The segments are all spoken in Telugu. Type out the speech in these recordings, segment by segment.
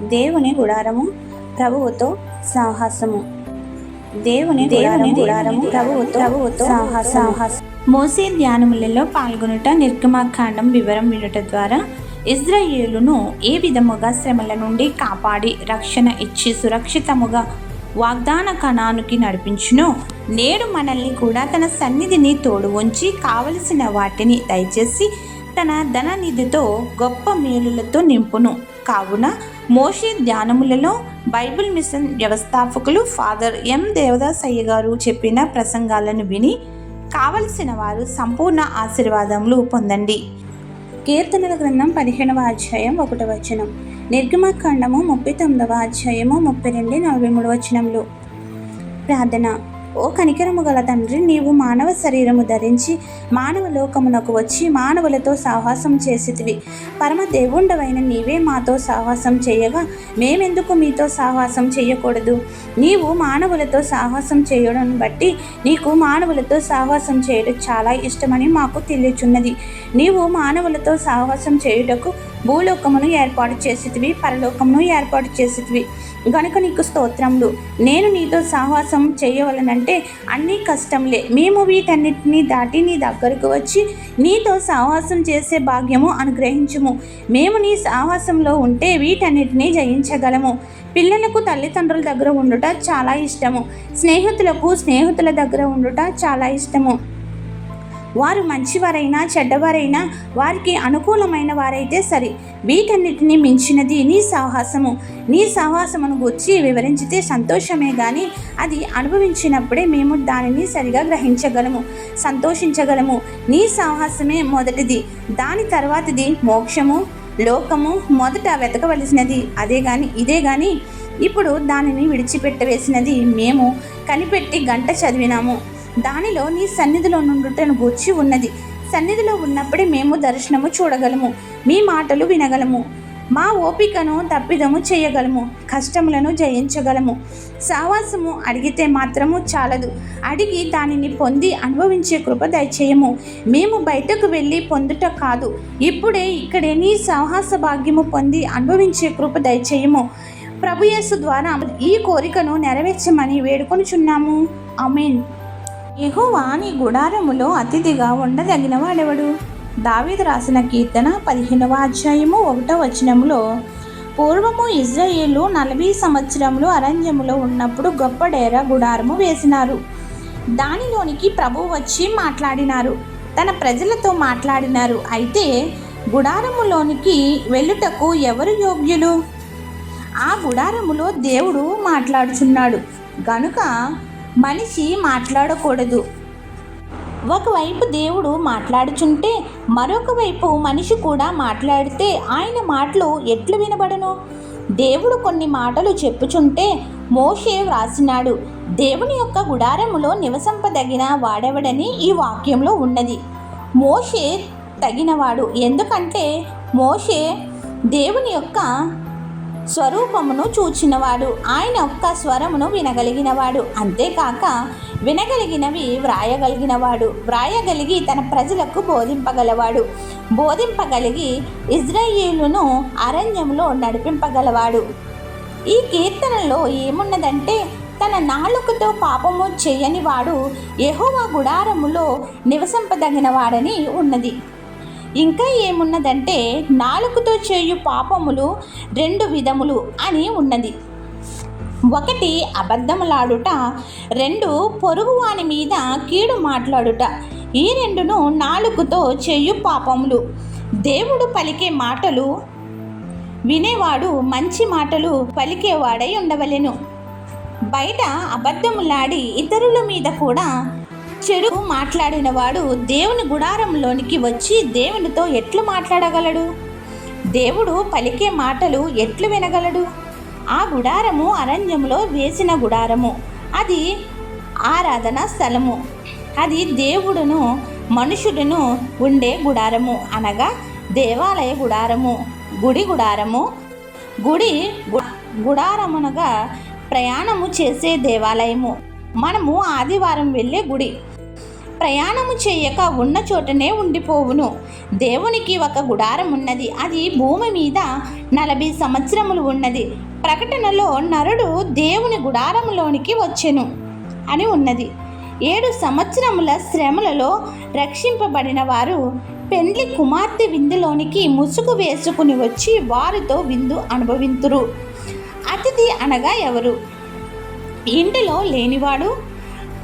దేవుని గుడారము ప్రభువుతో సాహసము. దేవుని దేవుని గుడారము ప్రభువుతో ప్రభువుతో సాహసం మోసే ధ్యానములలో పాల్గొనుట నిర్గమాకాండం వివరం వినుట ద్వారా ఇజ్రాయేలును ఏ విధముగా శ్రమల నుండి కాపాడి రక్షణ ఇచ్చి సురక్షితముగా వాగ్దాన కణానికి నడిపించునో నేడు మనల్ని కూడా తన సన్నిధిని తోడు ఉంచి కావలసిన వాటిని దయచేసి తన ధన నిధితో గొప్ప మేలులతో నింపును. కావున మోషే ధ్యానములలో బైబిల్ మిషన్ వ్యవస్థాపకులు ఫాదర్ ఎం దేవదాసయ్య గారు చెప్పిన ప్రసంగాలను విని కావలసిన వారు సంపూర్ణ ఆశీర్వాదములు పొందండి. కీర్తనల గ్రంథం పదిహేనవ అధ్యాయం ఒకటి వచనం. నిర్గమకాండము ముప్పై తొమ్మిదవ అధ్యాయము ముప్పై రెండు నలభై మూడు వచనములు ప్రార్థన. ఓ కనికరము గల తండ్రి నీవు మానవ శరీరము ధరించి మానవ లోకమునకు వచ్చి మానవులతో సాహసం చేసితివి. పరమ దేవుండవైన నీవే మాతో సాహసం చేయగా మేమెందుకు మీతో సాహసం చేయకూడదు? నీవు మానవులతో సాహసం చేయడం బట్టి నీకు మానవులతో సాహసం చేయడం చాలా ఇష్టమని మాకు తెలియచున్నది. నీవు మానవులతో సాహసం చేయుటకు భూలోకమును ఏర్పాటు చేసితివి పరలోకమును ఏర్పాటు చేసితివి గనుక నీకు స్తోత్రములు. నేను నీతో సాహసం చేయవలనంటే అన్నీ కష్టంలే మేము వీటన్నిటినీ దాటి నీ దగ్గరకు వచ్చి నీతో సాహసం చేసే భాగ్యము అనుగ్రహించుము. మేము నీ సాహసంలో ఉంటే వీటన్నిటినీ జయించగలము. పిల్లలకు తల్లిదండ్రుల దగ్గర ఉండుట చాలా ఇష్టము. స్నేహితులకు స్నేహితుల దగ్గర ఉండుట చాలా ఇష్టము. వారు మంచివారైనా చెడ్డవారైనా వారికి అనుకూలమైన వారైతే సరి వీటన్నిటిని మించినది నీ సాహసము. నీ సాహసమును గుర్చి వివరించితే సంతోషమే కానీ అది అనుభవించినప్పుడే మేము దానిని సరిగా గ్రహించగలము సంతోషించగలము. నీ సాహసమే మొదటిది దాని తర్వాతది మోక్షము లోకము మొదట వెతకవలసినది. అదే కానీ ఇదే కానీ ఇప్పుడు దానిని విడిచిపెట్టవేసినది మేము. కనిపెట్టి గంట చదివినాము. దానిలో నీ సన్నిధిలో నుండుటను గూర్చి ఉన్నది. సన్నిధిలో ఉన్నప్పుడే మేము దర్శనము చూడగలము. మీ మాటలు వినగలము. మా ఓపికను తప్పిదము చేయగలము. కష్టములను జయించగలము. సావాసము అడిగితే మాత్రము చాలదు. అడిగి దానిని పొంది అనుభవించే కృప దయచేయము. మేము బయటకు వెళ్ళి పొందుట కాదు. ఇప్పుడే ఇక్కడే నీ సాహస భాగ్యము పొంది అనుభవించే కృప దయచేయము. ప్రభుయేసు ద్వారా ఈ కోరికను నెరవేర్చమని వేడుకొనుచున్నాము. అమీన్ యహోవా నీ గుడారములో అతిథిగా ఉండదగిన వాడెవడు? దావీదు రాసిన కీర్తన పదిహేనవ అధ్యాయము ఒకటో వచనములో పూర్వము ఇజ్రాయేలు నలభై సంవత్సరములు అరణ్యములో ఉన్నప్పుడు గొప్ప డేర గుడారము వేసినారు. దానిలోనికి ప్రభు వచ్చి మాట్లాడినారు. తన ప్రజలతో మాట్లాడినారు. అయితే గుడారములోనికి వెళ్ళుటకు ఎవరు యోగ్యులు? ఆ గుడారములో దేవుడు మాట్లాడుచున్నాడు. గనుక మనిషి మాట్లాడకూడదు. ఒకవైపు దేవుడు మాట్లాడుచుంటే మరొక వైపు మనిషి కూడా మాట్లాడితే ఆయన మాటలు ఎట్లు వినబడను? దేవుడు కొన్ని మాటలు చెప్పుచుంటే మోషే వ్రాసినాడు దేవుని యొక్క గుడారములో నివసింపదగిన వాడెవడని ఈ వాక్యంలో ఉన్నది. మోషే తగినవాడు. ఎందుకంటే మోషే దేవుని యొక్క స్వరూపమును చూచినవాడు. ఆయన యొక్క స్వరమును వినగలిగినవాడు. అంతేకాక వినగలిగినవి వ్రాయగలిగినవాడు. వ్రాయగలిగి తన ప్రజలకు బోధింపగలవాడు. బోధింపగలిగి ఇజ్రాయేలును అరణ్యంలో నడిపింపగలవాడు. ఈ కీర్తనలో ఏమున్నదంటే తన నాలుకతో పాపము చేయని వాడు గుడారములో నివసింపదగినవాడని ఉన్నది. ఇంకా ఏమున్నదంటే నాలుగుతో చేయు పాపములు రెండు విధములు అని ఉన్నది. ఒకటి అబద్ధములాడుట రెండు పొరుగువాని మీద కీడు మాట్లాడుట ఈ రెండును నాలుగుతో చేయు పాపములు. దేవుడు పలికే మాటలు వినేవాడు మంచి మాటలు పలికేవాడై ఉండవలెను. బయట అబద్ధములాడి ఇతరుల మీద కూడా చెడు మాట్లాడినవాడు దేవుని గుడారంలోనికి వచ్చి దేవునితో ఎట్లు మాట్లాడగలడు? దేవుడు పలికే మాటలు ఎట్లు వినగలడు? ఆ గుడారము అరణ్యంలో వేసిన గుడారము. అది ఆరాధన స్థలము. అది దేవుడును మనుషుడును ఉండే గుడారము అనగా దేవాలయ గుడారము గుడి గుడారము. గుడి గుడారమునగా ప్రయాణము చేసే దేవాలయము. మనము ఆదివారం వెళ్ళే గుడి. ప్రయాణము చేయక ఉన్న చోటనే ఉండిపోవును. దేవునికి ఒక గుడారం ఉన్నది. అది భూమి మీద నలభై సంవత్సరములు ఉన్నది. ప్రకటనలో నరుడు దేవుని గుడారములోనికి వచ్చెను అని ఉన్నది. ఏడు సంవత్సరముల శ్రమలలో రక్షింపబడిన వారు పెండ్లి కుమార్తె విందులోనికి ముసుగు వేసుకుని వచ్చి వారితో విందు అనుభవింతురు. అతిథి అనగా ఎవరు? ఇంటిలో లేనివాడు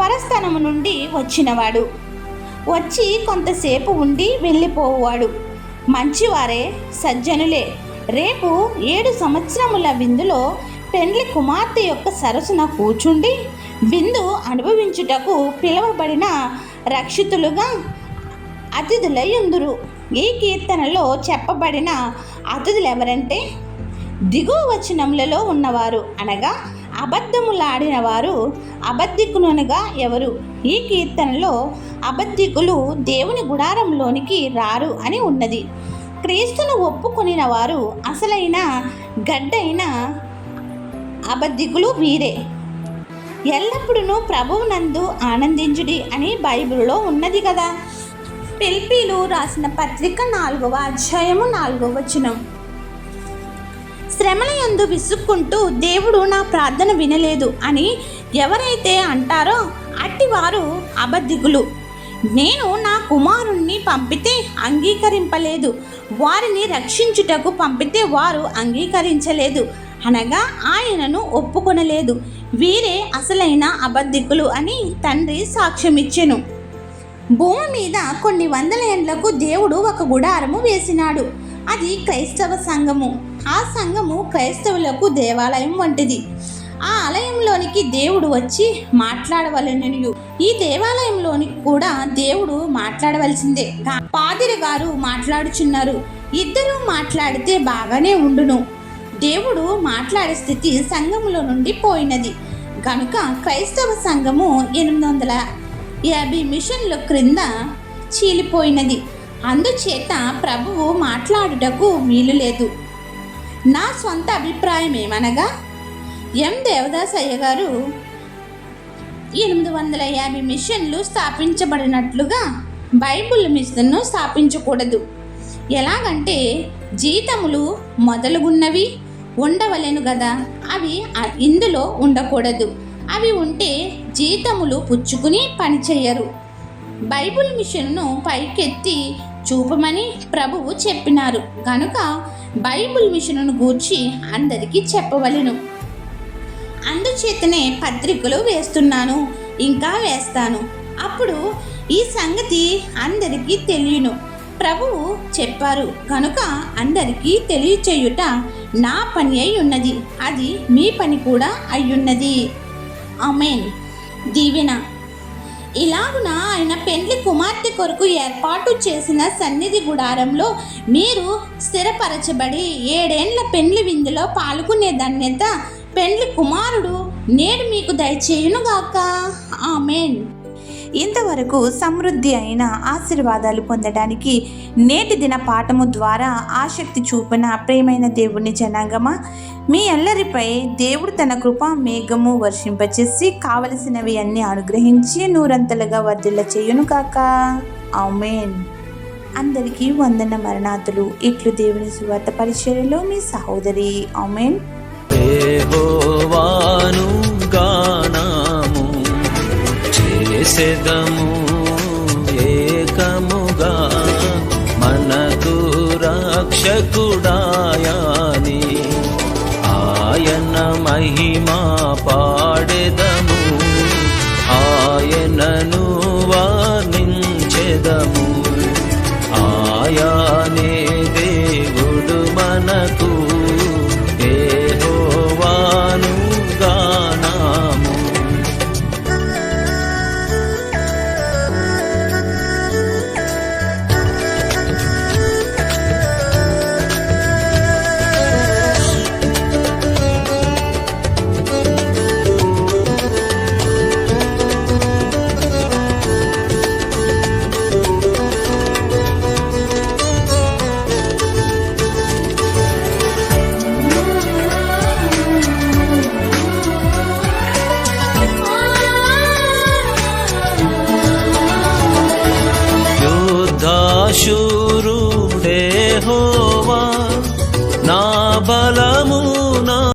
పరస్థానము నుండి వచ్చినవాడు. వచ్చి కొంతసేపు ఉండి వెళ్ళిపోవాడు మంచివారే సజ్జనులే. రేపు ఏడు సంవత్సరముల విందులో పెండ్లి కుమార్తె యొక్క సరసున కూర్చుండి విందు అనుభవించుటకు పిలువబడిన రక్షితులుగా అతిథులై ఉందురు ఈ కీర్తనలో చెప్పబడిన అతిథులు ఎవరంటే దిగువ వచనములలో ఉన్నవారు అనగా అబద్ధములాడిన వారు అబద్ధికునుగా ఎవరు? ఈ కీర్తనలో అబద్ధికులు దేవుని గుడారంలోనికి రారు అని ఉన్నది. క్రీస్తును ఒప్పుకొనిన వారు అసలైన గడ్డైన అబద్ధికులు వీరే. ఎల్లప్పుడూ ప్రభువునందు ఆనందించుడి అని బైబిల్లో ఉన్నది కదా. పిల్పీలు రాసిన పత్రిక నాలుగవ అధ్యాయము నాలుగవ వచనం. శ్రమల యందు విసుక్కుంటూ దేవుడు నా ప్రార్థన వినలేదు అని ఎవరైతే అంటారో అట్టివారు అబద్ధికులు. నేను నా కుమారుణ్ణి పంపితే అంగీకరింపలేదు. వారిని రక్షించుటకు పంపితే వారు అంగీకరించలేదు. అనగా ఆయనను ఒప్పుకొనలేదు. వీరే అసలైన అబద్ధికులు అని తండ్రి సాక్ష్యమిచ్చెను. భూమి మీద కొన్ని వందల ఏండ్లకు దేవుడు ఒక గుడారము వేసినాడు. అది క్రైస్తవ సంఘము. ఆ సంఘము క్రైస్తవులకు దేవాలయం వంటిది. ఆ ఆలయంలోనికి దేవుడు వచ్చి మాట్లాడవలెననియు. ఈ దేవాలయంలోనికి కూడా దేవుడు మాట్లాడవలసిందే. పాదిరి గారు మాట్లాడుచున్నారు. ఇద్దరు మాట్లాడితే బాగానే ఉండును. దేవుడు మాట్లాడే స్థితి సంఘములో నుండి పోయినది. కనుక క్రైస్తవ సంఘము ఎనిమిది వందల యాభై మిషన్ల క్రింద చీలిపోయినది. అందుచేత ప్రభువు మాట్లాడుటకు వీలు లేదు. నా సొంత అభిప్రాయం ఏమనగా ఎం. దేవదాస్ అయ్యగారు ఎనిమిది వందల యాభై మిషన్లు స్థాపించబడినట్లుగా బైబుల్ మిషన్ను స్థాపించకూడదు. ఎలాగంటే జీతములు మొదలుగున్నవి ఉండవలేను కదా అవి ఇందులో ఉండకూడదు. అవి ఉంటే జీతములు పుచ్చుకుని పనిచేయరు. బైబుల్ మిషన్ను పైకెత్తి చూపమని ప్రభువు చెప్పినారు. కనుక బైబుల్ మిషన్ను గూర్చి అందరికీ చెప్పవలెను. అందుచేతనే పత్రికలు వేస్తున్నాను ఇంకా వేస్తాను. అప్పుడు ఈ సంగతి అందరికీ తెలియను. ప్రభువు చెప్పారు కనుక అందరికీ తెలియచేయుట నా పని అయి ఉన్నది అది మీ పని కూడా అయ్యున్నది. అమేన్ దీవెన. ఇలాగున ఆయన పెండ్లి కుమార్తె కొరకు ఏర్పాటు చేసిన సన్నిధి గుడారంలో మీరు స్థిరపరచబడి ఏడేండ్ల పెండ్లి విందులో పాల్గొనే ధన్యత పెండ్లి కుమారుడు నేడు మీకు దయచేయునుగాక. ఆమెన్. ఇంతవరకు సమృద్ధి అయిన ఆశీర్వాదాలు పొందడానికి నేటి దిన పాఠము ద్వారా ఆసక్తి చూపిన ప్రేమైన దేవుని జనాంగమా? మీ అల్లరిపై దేవుడు తన కృప మేఘము వర్షింపచేసి కావలసినవి అన్నీ అనుగ్రహించి నూరంతలుగా వర్ధిల్ల చేయును కాక ఆమెన్. అందరికీ వందన మరణాతులు. ఇట్లు దేవుని సువార్త పరిచర్యలో మీ సహోదరి. ఆమెన్. sedam